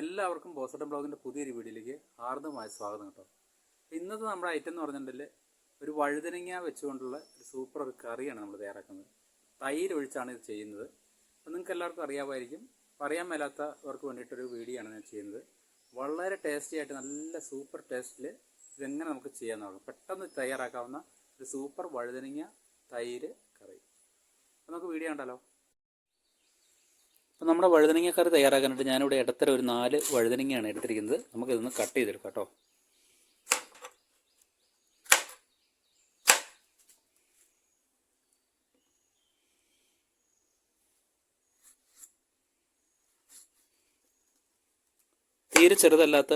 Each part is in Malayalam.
എല്ലാവർക്കും ബോസട്ടൻ ബ്ലോഗിന്റെ പുതിയൊരു വീഡിയോയിലേക്ക് ആർദ്രമായ സ്വാഗതം കേട്ടോ. ഇന്നത്തെ നമ്മുടെ ഐറ്റം എന്ന് പറഞ്ഞിട്ടുണ്ടെങ്കിൽ ഒരു വഴുതനങ്ങ വെച്ചുകൊണ്ടുള്ള ഒരു സൂപ്പർ ഒരു കറിയാണ് നമ്മൾ തയ്യാറാക്കുന്നത്. തൈര് ഒഴിച്ചാണ് ഇത് ചെയ്യുന്നത്. അപ്പം നിങ്ങൾക്ക് എല്ലാവർക്കും അറിയാമായിരിക്കും. പറയാൻ മേലാത്തവർക്ക് വേണ്ടിയിട്ടൊരു വീഡിയോ ആണ് ഞാൻ ചെയ്യുന്നത്. വളരെ ടേസ്റ്റി ആയിട്ട് നല്ല സൂപ്പർ ടേസ്റ്റിൽ ഇതെങ്ങനെ നമുക്ക് ചെയ്യാൻ നോക്കാം. പെട്ടെന്ന് തയ്യാറാക്കാവുന്ന ഒരു സൂപ്പർ വഴുതനങ്ങ തൈര് കറി. നമുക്ക് വീഡിയോ ഉണ്ടല്ലോ അപ്പോൾ നമ്മുടെ വഴുതനങ്ങക്കറി തയ്യാറാക്കാനായിട്ട് ഞാനിവിടെ ഇടത്തരം ഒരു നാല് വഴുതനങ്ങയാണ് എടുത്തിരിക്കുന്നത്. നമുക്കിതൊന്ന് കട്ട് ചെയ്തെടുക്കാം കേട്ടോ. തീരെ ചെറുതല്ലാത്ത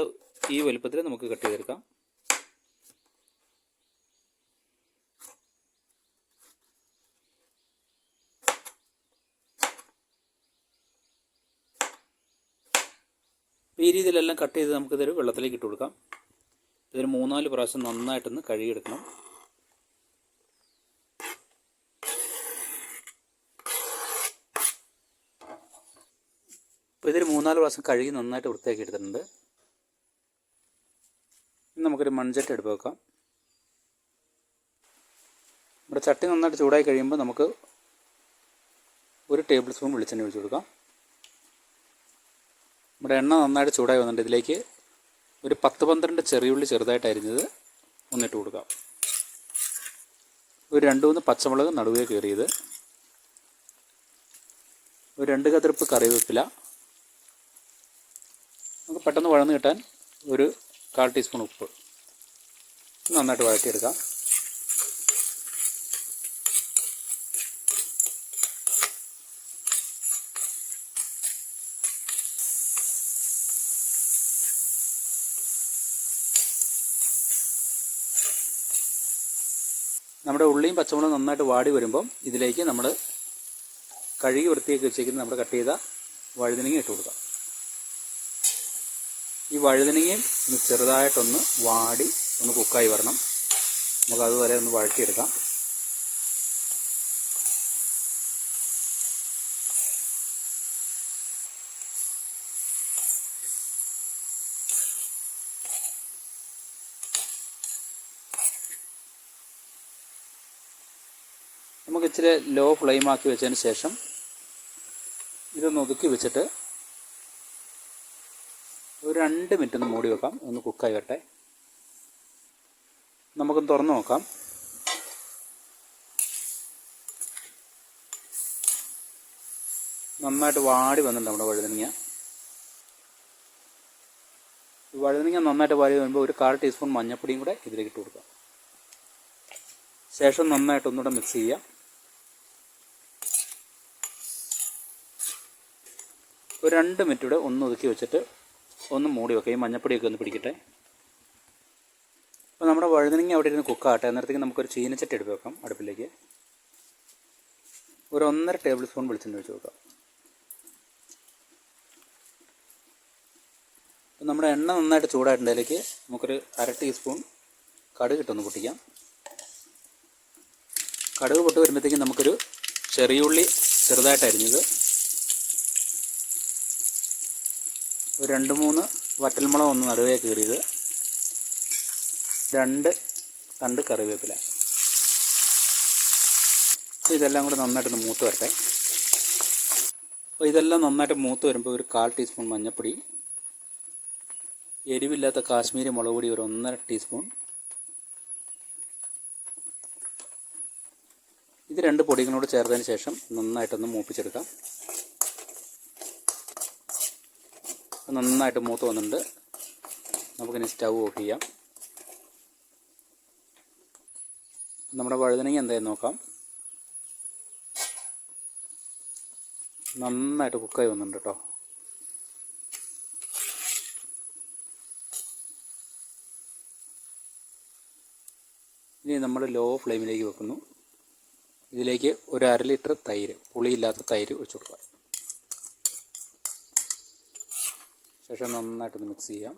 ഈ വലുപ്പത്തിൽ നമുക്ക് കട്ട് ചെയ്തെടുക്കാം. ഈ രീതിയിലെല്ലാം കട്ട് ചെയ്ത് നമുക്കിതൊരു വെള്ളത്തിലേക്ക് ഇട്ട് കൊടുക്കാം. ഇതൊരു മൂന്നാൽ പ്രാവശ്യം നന്നായിട്ടൊന്ന് കഴുകിയെടുക്കണം. അപ്പോൾ ഇതൊരു മൂന്നാൽ പ്രാവശ്യം കഴുകി നന്നായിട്ട് വൃത്തിയാക്കി എടുത്തിട്ടുണ്ട്. നമുക്കൊരു മൺചട്ടി എടുപ്പ് വെക്കാം. നമ്മുടെ ചട്ടി നന്നായിട്ട് ചൂടായി കഴിയുമ്പോൾ നമുക്ക് ഒരു ടേബിൾ സ്പൂൺ വെളിച്ചെണ്ണ ഒഴിച്ച് കൊടുക്കാം. നമ്മുടെ എണ്ണ നന്നായിട്ട് ചൂടായി വന്നിട്ട് ഇതിലേക്ക് ഒരു പത്ത് പന്ത്രണ്ട് ചെറിയുള്ളി ചെറുതായിട്ട് അരിഞ്ഞത് ഒന്നിട്ട് കൊടുക്കാം. ഒരു രണ്ട് മൂന്ന് പച്ചമുളക് നടുവേ കയറിയത് ഒരു രണ്ട് കതിർപ്പ് കറിവേപ്പില. നമുക്ക് പെട്ടെന്ന് വഴന്ന് കിട്ടാൻ ഒരു കാൽ ടീസ്പൂൺ ഉപ്പ്. നന്നായിട്ട് വഴറ്റിയെടുക്കാം. നമ്മുടെ ഉള്ളിയും പച്ചമുളകും നന്നായിട്ട് വാടി വരുമ്പം ഇതിലേക്ക് നമ്മൾ കഴുകി വൃത്തിയാക്കി വെച്ചേക്കുന്ന നമ്മുടെ കട്ട് ചെയ്ത വഴുതനങ്ങ ഇട്ട് കൊടുക്കാം. ഈ വഴുതനങ്ങയും ഒന്ന് ചെറുതായിട്ടൊന്ന് വാടി ഒന്ന് കുക്കായി വരണം. നമുക്കതുവരെ ഒന്ന് വഴറ്റിയെടുക്കാം. നമുക്ക് ഇച്ചിരി ലോ ഫ്ലെയിം ആക്കി വെച്ചതിന് ശേഷം ഇതൊന്ന് ഒതുക്കി വെച്ചിട്ട് ഒരു രണ്ട് മിനിറ്റ് ഒന്ന് മൂടി വെക്കാം. ഒന്ന് കുക്കായി വരട്ടെ നമുക്കൊന്ന് തുറന്ന് നോക്കാം. നന്നായിട്ട് വാടി വന്നിട്ടുണ്ട് നമ്മുടെ വഴുതനങ്ങ. വഴുതനങ്ങ നന്നായിട്ട് വാടി വരുമ്പോൾ ഒരു കാൽ ടീസ്പൂൺ മഞ്ഞൾപ്പൊടിയും കൂടെ ഇതിലേക്ക് ഇട്ട് കൊടുക്കാം. ശേഷം നന്നായിട്ട് ഒന്നുകൂടെ മിക്സ് ചെയ്യാം ഒരു രണ്ട് മിനിറ്റ് കൂടെ ഒന്ന് ഒതുക്കി വെച്ചിട്ട് ഒന്ന് മൂടി വെക്കുക ഈ മഞ്ഞപ്പൊടിയൊക്കെ ഒന്ന് പിടിക്കട്ടെ. അപ്പോൾ നമ്മുടെ വഴുതനങ്ങ അവിടെ ഇരുന്ന് കുക്കാകട്ടെ അന്നേരത്തേക്ക് നമുക്കൊരു ചീനച്ചട്ടി എടുത്ത് വെക്കാം അടുപ്പിലേക്ക്. ഒരു ഒന്നര ടേബിൾ സ്പൂൺ വെളിച്ചെണ്ണ ഒഴിച്ച് വെക്കാം അപ്പോൾ നമ്മുടെ എണ്ണ നന്നായിട്ട് ചൂടായിട്ടുണ്ട് അതിലേക്ക് നമുക്കൊരു അര ടീസ്പൂൺ കടുക് ഇട്ടൊന്ന് പൊട്ടിക്കാം. കടുക് പൊട്ട് വരുമ്പോഴത്തേക്കും നമുക്കൊരു ചെറിയുള്ളി ചെറുതായിട്ട് അരിഞ്ഞത് ഒരു രണ്ട് മൂന്ന് വറ്റൽമുളക് ഒന്ന് നടുവേ കീറിയത്. രണ്ട് തണ്ട് കറിവേപ്പില. ഇതെല്ലാം കൂടെ നന്നായിട്ടൊന്ന് മൂത്ത് വരട്ടെ. അപ്പോൾ ഇതെല്ലാം നന്നായിട്ട് മൂത്ത് വരുമ്പോൾ ഒരു കാൽ ടീസ്പൂൺ മഞ്ഞൾപ്പൊടി എരിവില്ലാത്ത കാശ്മീരി മുളക് പൊടി ഒരു ഒന്നര ടീസ്പൂൺ. ഇത് രണ്ട് പൊടികളോട് ചേർത്തതിന് ശേഷം നന്നായിട്ടൊന്ന് മൂപ്പിച്ചെടുക്കാം. നന്നായിട്ട് മൂത്ത് വന്നിട്ടുണ്ട്. നമുക്കിനി സ്റ്റൗ ഓഫ് ചെയ്യാം. നമ്മുടെ വഴുതനങ്ങ എന്തായാലും നോക്കാം. നന്നായിട്ട് കുക്കായി വന്നിട്ടുണ്ട് കേട്ടോ ഇനി നമ്മൾ ലോ ഫ്ലെയിമിലേക്ക് വെക്കുന്നു. ഇതിലേക്ക് ഒരു അര ലിറ്റർ തൈര് പുളിയില്ലാത്ത തൈര് ഒഴിച്ചു കൊടുക്കുക ശേഷം നന്നായിട്ടൊന്ന് മിക്സ് ചെയ്യാം.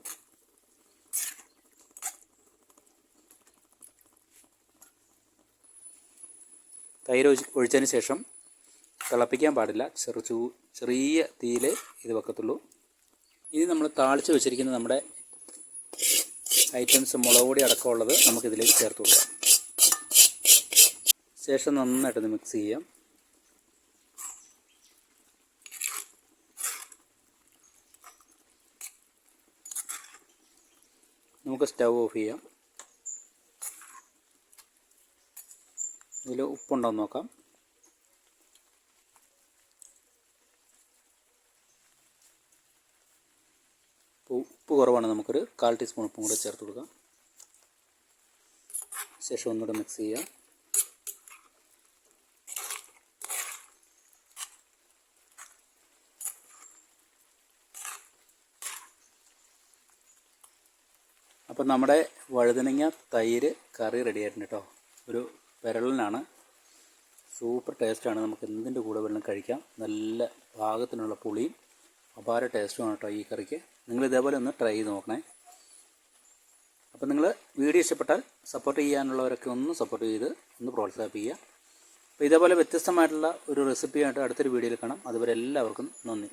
തൈര് ഒഴി ഒഴിച്ചതിന് ശേഷം തിളപ്പിക്കാൻ പാടില്ല. ചെറു ചൂ ചെറിയ തീയിൽ ഇത് വെക്കത്തുള്ളൂ. ഇനി നമ്മൾ താളിച്ച് വെച്ചിരിക്കുന്ന നമ്മുടെ ഐറ്റംസ് മുളക് പൊടി അടക്കമുള്ളത് നമുക്കിതിലേക്ക് ചേർത്ത് കൊടുക്കാം. ശേഷം നന്നായിട്ടൊന്ന് മിക്സ് ചെയ്യാം. നമുക്ക് സ്റ്റവ് ഓഫ് ചെയ്യാം. ഇതിൽ ഉപ്പുണ്ടോ എന്ന് നോക്കാം. ഉപ്പ് കുറവാണ് നമുക്കൊരു കാൽ ടീസ്പൂൺ ഉപ്പും കൂടെ ചേർത്ത് കൊടുക്കാം. ശേഷം ഒന്നുകൂടെ മിക്സ് ചെയ്യാം. അപ്പം നമ്മുടെ വഴുതനങ്ങ തൈര് കറി റെഡി ആയിട്ടുണ്ട് കേട്ടോ ഒരു വിരളിനാണ് സൂപ്പർ ടേസ്റ്റാണ് നമുക്ക് എന്തിന്റെ കൂടെ വേണം കഴിക്കാം. നല്ല പാകത്തിനുള്ള പുളിയും അപാര ടേസ്റ്റുമാണ് കേട്ടോ ഈ കറിക്ക്. നിങ്ങൾ ഇതേപോലെ ഒന്ന് ട്രൈ ചെയ്ത് നോക്കണേ. അപ്പം നിങ്ങൾ വീഡിയോ ഇഷ്ടപ്പെട്ടാൽ സപ്പോർട്ട് ചെയ്യാനുള്ളവരൊക്കെ ഒന്ന് സപ്പോർട്ട് ചെയ്ത് ഒന്ന് പ്രോത്സാഹിപ്പിക്കുക. അപ്പോൾ ഇതേപോലെ വ്യത്യസ്തമായിട്ടുള്ള ഒരു റെസിപ്പിയായിട്ട് അടുത്തൊരു വീഡിയോയിൽ കാണാം. അതുവരെ എല്ലാവർക്കും നന്ദി.